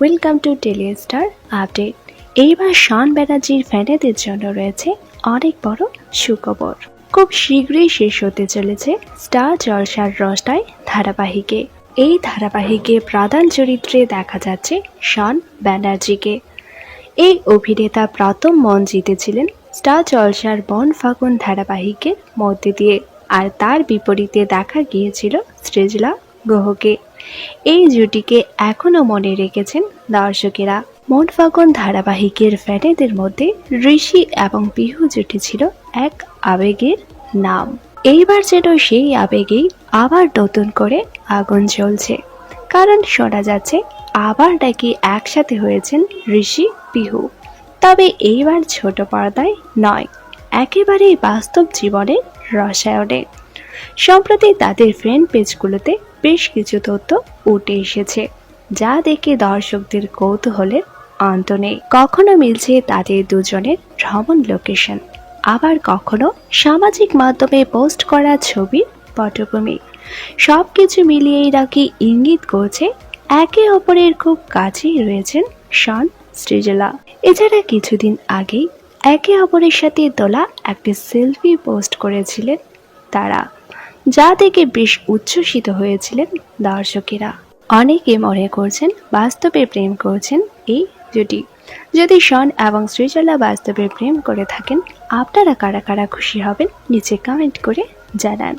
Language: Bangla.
ওয়েলকাম টু টেলিস্টার আপডেট এইবার শান ব্যানার্জির ফ্যানেদের জন্য রয়েছে অনেক বড় সুখবর। খুব শীঘ্রই শেষ হতে চলেছে স্টার জলসার রসটায় ধারাবাহিকে। এই ধারাবাহিকে প্রধান চরিত্রে দেখা যাচ্ছে শান ব্যানার্জিকে। এই অভিনেতা প্রথম মন জিতেছিলেন স্টার জলসার বন ফাগুন ধারাবাহিকের মধ্যে দিয়ে। আর তার বিপরীতে দেখা গিয়েছিল সৃজলা গ্রহকে এই জুটিকে এখনও মনে রেখেছেন দর্শকেরা। মন ফাগুন ধারাবাহিকের ফ্যানেদের মধ্যে ঋষি এবং পিহু জুটি ছিল এক আবেগের নাম। এইবার যেন সেই আবেগেই আবার নতুন করে আগুন জ্বলছে। কারণ শোনা যাচ্ছে, আবার নাকি একসাথে হয়েছেন ঋষি, পিহু। তবে এইবার ছোট পর্দায় নয়, একেবারেই বাস্তব জীবনের রসায়নে। সম্প্রতি তাদের ফ্রেন্ড পেজগুলোতে বেশ কিছু তথ্য উঠে এসেছে, যা দেখে দর্শকদের কৌতূহলের অন্ত নেই। কখনো মিলছে তাদের দুজনের ভ্রমণ লোকেশন আবার কখনো সামাজিক মাধ্যমে পোস্ট করা ছবির পটভূমি। সব কিছু মিলিয়েই নাকি ইঙ্গিত করছে, একে অপরের খুব কাছেই রয়েছেন শন সৃজলা এছাড়া কিছুদিন আগেই একে অপরের সাথে তোলা একটি সেলফি পোস্ট করেছিলেন তারা। যা দেখে বেশ উচ্ছ্বসিত হয়েছিলেন দর্শকেরা। অনেকে মনে করছেন বাস্তবে প্রেম করছেন এই জুটি। যদি শন এবং সৃজলা বাস্তবে প্রেম করে থাকেন, আপনারা কারা কারা খুশি হবেন, নিচে কমেন্ট করে জানান।